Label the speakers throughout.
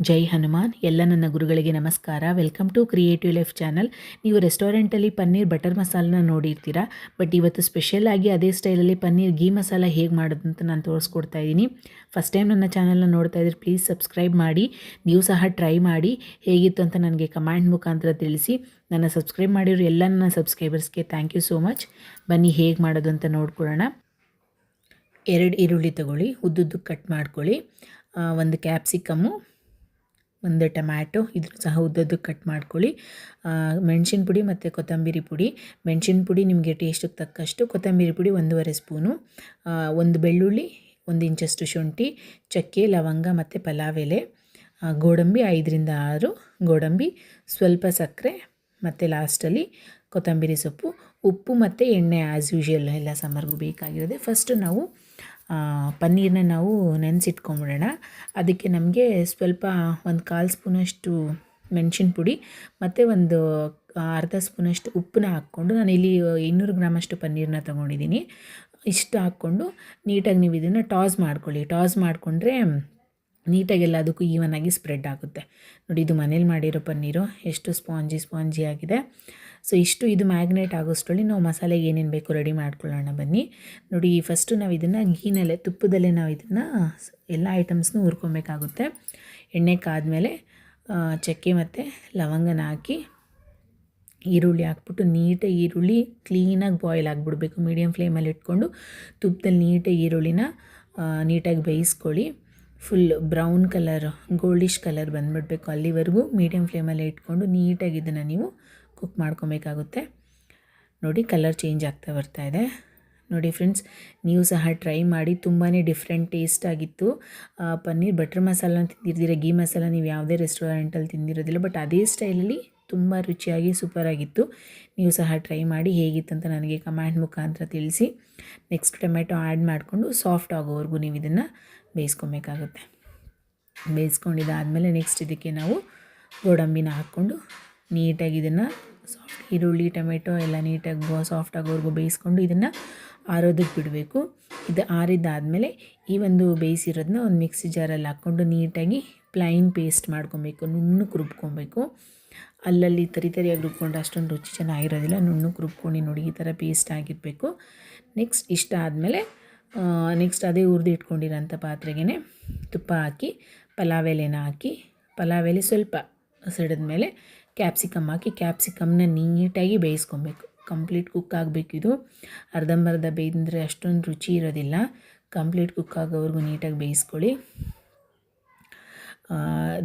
Speaker 1: ಜೈ ಹನುಮಾನ್, ಎಲ್ಲ ನನ್ನ ಗುರುಗಳಿಗೆ ನಮಸ್ಕಾರ. Welcome to creative life channel ನೀವು ರೆಸ್ಟೋರೆಂಟಲ್ಲಿ ಪನ್ನೀರ್ ಬಟರ್ ಮಸಾಲನ ನೋಡಿರ್ತೀರಾ ಬಟ್ ಇವತ್ತು ಸ್ಪೆಷಲ್ ಆಗಿ ಅದೇ ಸ್ಟೈಲಲ್ಲಿ ಪನ್ನೀರ್ ಗೀ ಮಸಾಲ ಹೇಗೆ ಮಾಡೋದು ಅಂತ ನಾನು ತೋರಿಸ್ಕೊಡ್ತಾ ಇದ್ದೀನಿ ಫಸ್ಟ್ ಟೈಮ್ ನನ್ನ ಚಾನಲ್ನ ನೋಡ್ತಾ ಇದ್ರೆ ಪ್ಲೀಸ್ ಸಬ್ಸ್ಕ್ರೈಬ್ ಮಾಡಿ, ನೀವು ಸಹ ಟ್ರೈ ಮಾಡಿ, ಹೇಗಿತ್ತು ಅಂತ ನನಗೆ ಕಮೆಂಟ್ ಮುಖಾಂತರ ತಿಳಿಸಿ. ನನ್ನ ಸಬ್ಸ್ಕ್ರೈಬ್ ಮಾಡಿರೋ ಎಲ್ಲ ನನ್ನ ಸಬ್ಸ್ಕ್ರೈಬರ್ಸ್ಗೆ ಥ್ಯಾಂಕ್ ಯು ಸೋ ಮಚ್ ಬನ್ನಿ ಹೇಗೆ ಮಾಡೋದು ಅಂತ ನೋಡ್ಕೊಳ್ಳೋಣ. ಎರಡು ಈರುಳ್ಳಿ ತಗೊಳ್ಳಿ, ಉದ್ದುದ್ದು ಕಟ್ ಮಾಡ್ಕೊಳ್ಳಿ. ಒಂದು ಕ್ಯಾಪ್ಸಿಕಮ್ಮು ಒಂದು ಟೊಮ್ಯಾಟೊ ಇದನ್ನು ಸಹ ಉದ್ದದ್ದು ಕಟ್ ಮಾಡ್ಕೊಳ್ಳಿ. ಮೆಣಸಿನ ಪುಡಿ ಮತ್ತು ಕೊತ್ತಂಬರಿ ಪುಡಿ. ಮೆಣಸಿನ ಪುಡಿ ನಿಮಗೆ ಟೇಸ್ಟಿಗೆ ತಕ್ಕಷ್ಟು ಕೊತ್ತಂಬರಿ ಪುಡಿ ಒಂದೂವರೆ ಸ್ಪೂನು. ಒಂದು ಬೆಳ್ಳುಳ್ಳಿ, ಒಂದು ಇಂಚಷ್ಟು ಶುಂಠಿ, ಚಕ್ಕೆ, ಲವಂಗ ಮತ್ತು ಪಲಾವ್ ಎಲೆ ಗೋಡಂಬಿ ಐದರಿಂದ ಆರು. ಗೋಡಂಬಿ ಸ್ವಲ್ಪ ಸಕ್ಕರೆ ಮತ್ತು ಲಾಸ್ಟಲ್ಲಿ ಕೊತ್ತಂಬರಿ ಸೊಪ್ಪು, ಉಪ್ಪು ಮತ್ತು ಎಣ್ಣೆ ಆ್ಯಸ್ ಯೂಶುವಲ್ ಎಲ್ಲ ಸಮ್ಮರ್ಗೂ ಬೇಕಾಗಿರೋದೆ. ಫಸ್ಟು ನಾವು ಪನ್ನೀರನ್ನ ನಾವು ನೆನೆಸಿಟ್ಕೊಂಬಿಡೋಣ. ಅದಕ್ಕೆ ನಮಗೆ ಸ್ವಲ್ಪ ಒಂದು ಕಾಲು ಸ್ಪೂನಷ್ಟು ಮೆಣಸಿನ ಪುಡಿ, ಮತ್ತು ಒಂದು ಅರ್ಧ ಸ್ಪೂನಷ್ಟು ಉಪ್ಪನ್ನ ಹಾಕ್ಕೊಂಡು ನಾನು ಇಲ್ಲಿ ಇನ್ನೂರು ಗ್ರಾಮಷ್ಟು ಪನ್ನೀರನ್ನ ತೊಗೊಂಡಿದ್ದೀನಿ ಇಷ್ಟು ಹಾಕ್ಕೊಂಡು ನೀಟಾಗಿ ನೀವು ಇದನ್ನು ಟಾಸ್ ಮಾಡ್ಕೊಳ್ಳಿ. ಟಾಸ್ ಮಾಡಿಕೊಂಡ್ರೆ ನೀಟಾಗಿ ಈವನ್ ಈವನಾಗಿ ಸ್ಪ್ರೆಡ್ ಆಗುತ್ತೆ. ನೋಡಿ, ಇದು ಮನೇಲಿ ಮಾಡಿರೋ ಪನ್ನೀರು ಎಷ್ಟು ಸ್ಪಾಂಜಿ ಸ್ಪಾಂಜಿ ಆಗಿದೆ. ಸೊ, ಇಷ್ಟು ಇದು ಮ್ಯಾಗ್ನೇಟ್ ಆಗೋಷ್ಟರಲ್ಲಿ ನಾವು ಮಸಾಲೆಗೆ ಏನೇನು ಬೇಕು ರೆಡಿ ಮಾಡ್ಕೊಳ್ಳೋಣ ಬನ್ನಿ. ನೋಡಿ, ಫಸ್ಟು ನಾವು ಇದನ್ನು ಘೀನಲ್ಲೇ, ತುಪ್ಪದಲ್ಲೇ ನಾವು ಇದನ್ನು ಎಲ್ಲ ಐಟಮ್ಸ್ನೂ ಹುರ್ಕೊಬೇಕಾಗುತ್ತೆ. ಎಣ್ಣೆ ಕಾದ್ಮೇಲೆ ಚಕ್ಕೆ ಮತ್ತು ಲವಂಗನ ಹಾಕಿ ಈರುಳ್ಳಿ ಹಾಕ್ಬಿಟ್ಟು ನೀಟಾಗಿ ಈರುಳ್ಳಿ ಕ್ಲೀನಾಗಿ ಬಾಯ್ಲ್ ಆಗಿಬಿಡ್ಬೇಕು. ಮೀಡಿಯಮ್ ಫ್ಲೇಮಲ್ಲಿ ಇಟ್ಕೊಂಡು ತುಪ್ಪದಲ್ಲಿ ನೀಟಾಗಿ ಈರುಳ್ಳಿನ ನೀಟಾಗಿ ಬೇಯಿಸ್ಕೊಳ್ಳಿ. Full brown colour goldish colour ಬಂದುಬಿಡ್ಬೇಕು. ಅಲ್ಲಿವರೆಗೂ ಮೀಡಿಯಮ್ ಫ್ಲೇಮಲ್ಲಿ ಇಟ್ಕೊಂಡು ನೀಟಾಗಿ ಇದನ್ನು ನೀವು ಕುಕ್ ಮಾಡ್ಕೊಬೇಕಾಗುತ್ತೆ. ನೋಡಿ ಕಲರ್ ಚೇಂಜ್ ಆಗ್ತಾ ಬರ್ತಾ ಇದೆ. ನೋಡಿ ಫ್ರೆಂಡ್ಸ್ ನೀವು ಸಹ ಟ್ರೈ ಮಾಡಿ ತುಂಬಾ ಡಿಫ್ರೆಂಟ್ ಟೇಸ್ಟ್ ಆಗಿತ್ತು. ಪನ್ನೀರ್ ಬಟರ್ ಮಸಾಲ ತಿಂದಿರ್ದಿರ ಗೀ ಮಸಾಲ ನೀವು ಯಾವುದೇ ರೆಸ್ಟೋರೆಂಟಲ್ಲಿ ತಿಂದಿರೋದಿಲ್ಲ ಬಟ್ ಅದೇ ಸ್ಟೈಲಲ್ಲಿ ತುಂಬ ರುಚಿಯಾಗಿ ಸೂಪರಾಗಿತ್ತು. ನೀವು ಸಹ ಟ್ರೈ ಮಾಡಿ ಹೇಗಿತ್ತು ಅಂತ ನನಗೆ ಕಮೆಂಟ್ ಮುಖಾಂತರ ತಿಳಿಸಿ. ನೆಕ್ಸ್ಟ್ ಟೊಮೆಟೊ ಆ್ಯಡ್ ಮಾಡಿಕೊಂಡು ಸಾಫ್ಟ್ ಆಗೋವರೆಗೂ ನೀವು ಇದನ್ನು ಬೇಯಿಸ್ಕೊಬೇಕಾಗುತ್ತೆ. ಬೇಯಿಸ್ಕೊಂಡಿದ್ದಾದಮೇಲೆ ನೆಕ್ಸ್ಟ್ ಇದಕ್ಕೆ ನಾವು ಗೋಡಂಬಿನ ಹಾಕ್ಕೊಂಡು ನೀಟಾಗಿ ಇದನ್ನು ಸಾಫ್ಟ್ ಈರುಳ್ಳಿ ಟೊಮೆಟೊ ಎಲ್ಲ ನೀಟಾಗಿ ಸಾಫ್ಟ್ ಆಗೋವರೆಗೂ ಬೇಯಿಸ್ಕೊಂಡು ಇದನ್ನು ಆರೋದಕ್ಕೆ ಬಿಡಬೇಕು. ಇದು ಆರಿದ್ದಾದಮೇಲೆ ಈ ಒಂದು ಬೇಯಿಸಿರೋದನ್ನ ಒಂದು ಮಿಕ್ಸಿ ಜಾರಲ್ಲಿ ಹಾಕ್ಕೊಂಡು ನೀಟಾಗಿ ಪ್ಲೈನ್ ಪೇಸ್ಟ್ ಮಾಡ್ಕೊಬೇಕು ನುಣ್ಣು ರುಬ್ಕೊಬೇಕು. ಅಲ್ಲಲ್ಲಿ ತರಿ ತರಿಯಾಗಿ ರುಬ್ಕೊಂಡು ಅಷ್ಟೊಂದು ರುಚಿ ಚೆನ್ನಾಗಿರೋದಿಲ್ಲ. ನುಣ್ಣಗೆ ರುಬ್ಕೊಂಡು ನೋಡಿ ಈ ಥರ ಪೇಸ್ಟ್ ಆಗಿರಬೇಕು. ನೆಕ್ಸ್ಟ್ ಇಷ್ಟ ಆದಮೇಲೆ ನೆಕ್ಸ್ಟ್ ಅದೇ ಹುರಿದು ಇಟ್ಕೊಂಡಿರೋಂಥ ಪಾತ್ರೆಗೆ ತುಪ್ಪ ಹಾಕಿ, ಪಲಾವ್ ಎಲೆನ ಹಾಕಿ, ಪಲಾವ್ ಎಲೆ ಸ್ವಲ್ಪ ಸಿಡಿದ್ಮೇಲೆ ಕ್ಯಾಪ್ಸಿಕಮ್ ಹಾಕಿ ಕ್ಯಾಪ್ಸಿಕಮ್ನ ನೀಟಾಗಿ ಬೇಯಿಸ್ಕೊಬೇಕು. ಕಂಪ್ಲೀಟ್ ಕುಕ್ ಆಗಬೇಕು ಇದು. ಅರ್ಧಂಬರ್ಧ ಬೇಯ್ದಂದರೆ ಅಷ್ಟೊಂದು ರುಚಿ ಇರೋದಿಲ್ಲ. ಕಂಪ್ಲೀಟ್ ಕುಕ್ ಆಗೋವರೆಗೂ ನೀಟಾಗಿ ಬೇಯಿಸ್ಕೊಳ್ಳಿ.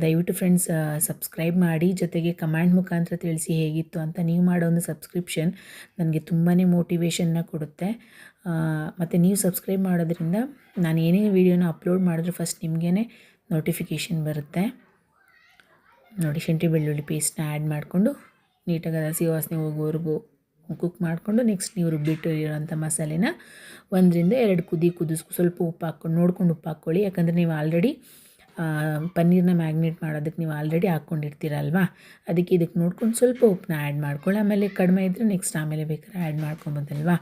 Speaker 1: ದಯವಿಟ್ಟು ಫ್ರೆಂಡ್ಸ್ ಸಬ್ಸ್ಕ್ರೈಬ್ ಮಾಡಿ, ಜೊತೆಗೆ ಕಮೆಂಟ್ ಮುಖಾಂತರ ತಿಳಿಸಿ ಹೇಗಿತ್ತು ಅಂತ ನೀವು ಮಾಡೋ ಒಂದು ಸಬ್ಸ್ಕ್ರಿಪ್ಷನ್ ನನಗೆ ತುಂಬಾ ಮೋಟಿವೇಶನ್ನ ಕೊಡುತ್ತೆ. ಮತ್ತು ನೀವು ಸಬ್ಸ್ಕ್ರೈಬ್ ಮಾಡೋದ್ರಿಂದ ನಾನು ಏನೇ ವೀಡಿಯೋನ ಅಪ್ಲೋಡ್ ಮಾಡಿದ್ರು ಫಸ್ಟ್ ನಿಮಗೇ ನೋಟಿಫಿಕೇಷನ್ ಬರುತ್ತೆ. ನೋಡಿ, ಶುಂಠಿ ಬೆಳ್ಳುಳ್ಳಿ ಪೇಸ್ಟ್ನ ಆ್ಯಡ್ ಮಾಡಿಕೊಂಡು ನೀಟಾಗಿ ಅದು ಹಸಿ ವಾಸನೆ ಹೋಗೋವರೆಗೂ ಕುಕ್ ಮಾಡಿಕೊಂಡು ನೆಕ್ಸ್ಟ್ ನೀವು ರುಬ್ಬಿಟ್ಟು ಇರೋಂಥ ಮಸಾಲೆನ ಒಂದರಿಂದ ಎರಡು ಕುದಿ ಕುದಿಸ್ಕೊ ಸ್ವಲ್ಪ ಉಪ್ಪು ಹಾಕ್ಕೊಂಡು, ನೋಡ್ಕೊಂಡು ಉಪ್ಪು ಹಾಕ್ಕೊಳ್ಳಿ. ಯಾಕಂದರೆ ನೀವು ಆಲ್ರೆಡಿ ಪನ್ನೀರ್ನ ಮ್ಯಾಗ್ನೇಟ್ ಮಾಡೋದಕ್ಕೆ ನೀವು ಆಲ್ರೆಡಿ ಹಾಕ್ಕೊಂಡಿರ್ತೀರಲ್ವಾ? ಅದಕ್ಕೆ ಇದಕ್ಕೆ ನೋಡ್ಕೊಂಡು ಸ್ವಲ್ಪ ಉಪ್ಪನ್ನ ಆ್ಯಡ್ ಮಾಡ್ಕೊಳ್ಳಿ. ಆಮೇಲೆ ಕಡಿಮೆ ಇದ್ದರೆ ನೆಕ್ಸ್ಟ್ ಆಮೇಲೆ ಬೇಕಾದ್ರೆ ಆ್ಯಡ್ ಮಾಡ್ಕೊಬೋದಲ್ವಾ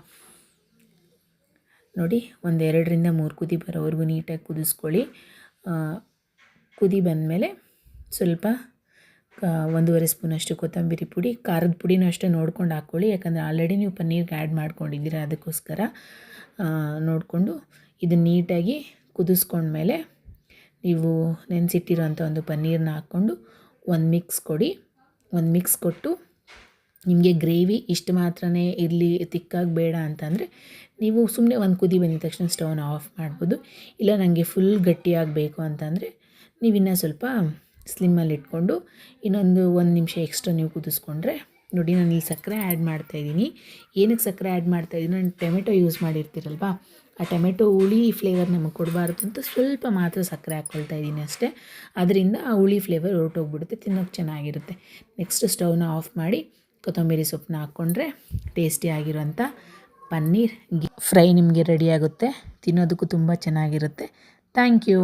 Speaker 1: ನೋಡಿ, ಒಂದು ಎರಡರಿಂದ ಮೂರು ಕುದಿ ಬರೋವರೆಗೂ ನೀಟಾಗಿ ಕುದಿಸ್ಕೊಳ್ಳಿ. ಕುದಿ ಬಂದಮೇಲೆ ಸ್ವಲ್ಪ ಒಂದೂವರೆ ಸ್ಪೂನಷ್ಟು ಕೊತ್ತಂಬರಿ ಪುಡಿ, ಖಾರದ ಪುಡಿನೂ ಅಷ್ಟೇ ನೋಡ್ಕೊಂಡು ಹಾಕ್ಕೊಳ್ಳಿ. ಯಾಕಂದರೆ ಆಲ್ರೆಡಿ ನೀವು ಪನ್ನೀರ್ಗೆ ಆ್ಯಡ್ ಮಾಡ್ಕೊಂಡಿದ್ದೀರ ಅದಕ್ಕೋಸ್ಕರ. ನೋಡಿಕೊಂಡು ಇದನ್ನು ನೀಟಾಗಿ ಕುದಿಸ್ಕೊಂಡ್ಮೇಲೆ ನೀವು ನೆನೆಸಿಟ್ಟಿರೋಂಥ ಒಂದು ಪನ್ನೀರನ್ನ ಹಾಕ್ಕೊಂಡು ಒಂದು ಮಿಕ್ಸ್ ಕೊಡಿ. ಒಂದು ಮಿಕ್ಸ್ ಕೊಟ್ಟು ನಿಮಗೆ ಗ್ರೇವಿ ಇಷ್ಟು ಮಾತ್ರನೇ ಇರಲಿ, ತಿಕ್ಕಾಗಿ ಬೇಡ ಅಂತಂದರೆ ನೀವು ಸುಮ್ಮನೆ ಒಂದು ಕುದಿ ಬಂದಿದ ತಕ್ಷಣ ಸ್ಟವ್ನ ಆಫ್ ಮಾಡ್ಬೋದು. ಇಲ್ಲ ನನಗೆ ಫುಲ್ ಗಟ್ಟಿಯಾಗಬೇಕು ಅಂತಂದರೆ ನೀವು ಇನ್ನೂ ಸ್ವಲ್ಪ ಸ್ಲಿಮ್ಮಲ್ಲಿ ಇಟ್ಕೊಂಡು ಇನ್ನೊಂದು ಒಂದು ನಿಮಿಷ ಎಕ್ಸ್ಟ್ರಾ ನೀವು ಕುದಿಸ್ಕೊಂಡ್ರೆ ನೋಡಿ ನಾನು ಇಲ್ಲಿ ಸಕ್ಕರೆ ಆ್ಯಡ್ ಮಾಡ್ತಾಯಿದ್ದೀನಿ ಏನಕ್ಕೆ ಸಕ್ಕರೆ ಆ್ಯಡ್ ಮಾಡ್ತಾಯಿದ್ದೀನಿ ನಾನು ಟೊಮೆಟೊ ಯೂಸ್ ಮಾಡಿರ್ತೀರಲ್ವಾ? ಆ ಟೊಮೆಟೊ ಹುಳಿ ಫ್ಲೇವರ್ ನಮಗೆ ಕೊಡಬಾರ್ದು ಅಂತ ಸ್ವಲ್ಪ ಮಾತ್ರ ಸಕ್ಕರೆ ಹಾಕ್ಕೊಳ್ತಾ ಇದ್ದೀನಿ ಅಷ್ಟೇ. ಅದರಿಂದ ಆ ಹುಳಿ ಫ್ಲೇವರ್ ಹೊರಟೋಗ್ಬಿಡುತ್ತೆ ತಿನ್ನೋಕ್ಕೆ ಚೆನ್ನಾಗಿರುತ್ತೆ. ನೆಕ್ಸ್ಟ್ ಸ್ಟೌವ್ನ ಆಫ್ ಮಾಡಿ ಕೊತ್ತಂಬರಿ ಸೊಪ್ಪನ್ನ ಹಾಕ್ಕೊಂಡ್ರೆ ಟೇಸ್ಟಿ ಆಗಿರೋಂಥ ಪನ್ನೀರ್ ಫ್ರೈ ನಿಮಗೆ ರೆಡಿಯಾಗುತ್ತೆ ತಿನ್ನೋದಕ್ಕೂ ತುಂಬ ಚೆನ್ನಾಗಿರುತ್ತೆ. Thank you